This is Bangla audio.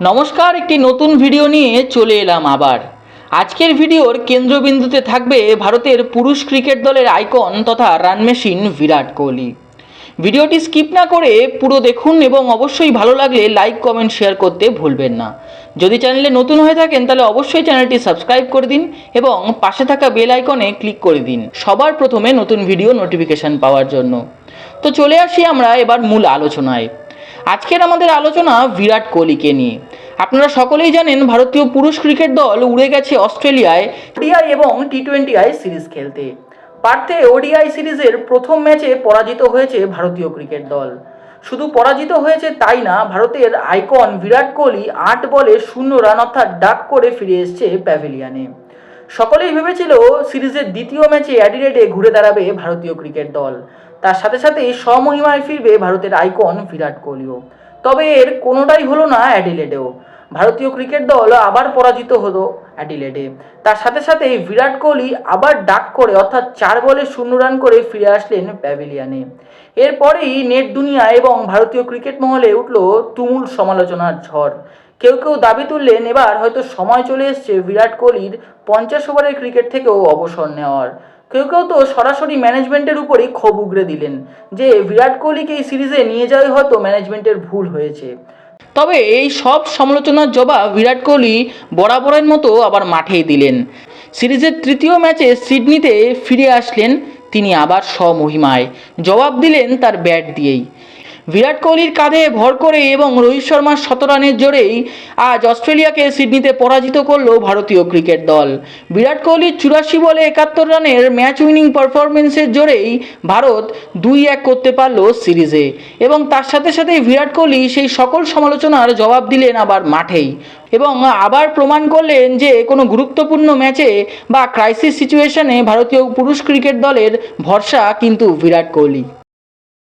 নমস্কার, একটি নতুন ভিডিও নিয়ে চলে এলাম আবার। আজকের ভিডিওর কেন্দ্রবিন্দুতে থাকবে ভারতের পুরুষ ক্রিকেট দলের আইকন তথা রান মেশিন বিরাট কোহলি। ভিডিওটি স্কিপ না করে পুরো দেখুন এবং অবশ্যই ভালো লাগলে লাইক, কমেন্ট, শেয়ার করতে ভুলবেন না। যদি চ্যানেলে নতুন হয়ে থাকেন, তাহলে অবশ্যই চ্যানেলটি সাবস্ক্রাইব করে দিন এবং পাশে থাকা বেল আইকনে ক্লিক করে দিন। সবার প্রথমে নতুন ভিডিও নোটিফিকেশান পাওয়ার জন্য। তো চলে আসি আমরা এবার মূল আলোচনায়। আজকের আমাদের আলোচনা বিরাট কোহলিকে নিয়ে। আপনারা সকলেই জানেন ভারতীয় পুরুষ ক্রিকেট দল উড়ে গেছে অস্ট্রেলিয়ায় ওডিআই এবং টি টোয়েন্টি আই সিরিজ খেলতে। পার্থে ওডিআই সিরিজের প্রথম ম্যাচে পরাজিত হয়েছে ভারতীয় ক্রিকেট দল। শুধু পরাজিত হয়েছে তাই না, ভারতের আইকন বিরাট কোহলি আট বলে শূন্য রান অর্থাৎ ডাক করে ফিরে এসছে প্যাভিলিয়ানে। সকলেই ভেবেছিল সিরিজের দ্বিতীয় ম্যাচে অ্যাডিলেডে ঘুরে দাঁড়াবে ভারতীয় ক্রিকেট দল। তার সাথে সাথে স্বমহিমায় ফিরবে ভারতের আইকন বিরাট কোহলিও। তবে এর কোনোটাই হলো না অ্যাডিলেডেও। ভারতীয় ক্রিকেট দল আবার পরাজিত হলো অ্যাডিলেডে। তার সাথে সাথে বিরাট কোহলি আবার ডাক করে অর্থাৎ চার বলে শূন্য রান করে ফিরে আসলেন প্যাভিলিয়ানে। এরপরেই নেট দুনিয়া এবং ভারতীয় ক্রিকেট মহলে উঠল তুমুল সমালোচনার ঝড়। কেউ কেউ দাবি তুললেন, এবার হয়তো সময় চলে এসছে বিরাট কোহলির পঞ্চাশ ওভারের ক্রিকেট থেকেও অবসর নেওয়ার। কেউ কেউ তো সরাসরি ম্যানেজমেন্টের উপরেই ক্ষোভ উগরে দিলেন, যে বিরাট কোহলিকে এই সিরিজে নিয়ে যাওয়াই হয়তো ম্যানেজমেন্টের ভুল হয়েছে। তবে এই সব সমালোচনার জবাব বিরাট কোহলি বরাবরের মতো আবার মাঠেই দিলেন। সিরিজের তৃতীয় ম্যাচে সিডনিতে ফিরে আসলেন তিনি আবার স্বমহিমায়। জবাব দিলেন তার ব্যাট দিয়েই। বিরাট কোহলির কাঁধে ভর করে এবং রোহিত শর্মার শত রানের জোরেই আজ অস্ট্রেলিয়াকে সিডনিতে পরাজিত করল ভারতীয় ক্রিকেট দল। বিরাট কোহলির চুরাশি বলে একাত্তর রানের ম্যাচ উইনিং পারফরমেন্সের জোরেই ভারত দুই এক করতে পারল সিরিজে। এবং তার সাথে সাথে বিরাট কোহলি সেই সকল সমালোচনার জবাব দিলেন আবার মাঠেই। এবং আবার প্রমাণ করলেন যে কোনো গুরুত্বপূর্ণ ম্যাচে বা ক্রাইসিস সিচুয়েশনে ভারতীয় পুরুষ ক্রিকেট দলের ভরসা কিন্তু বিরাট কোহলি।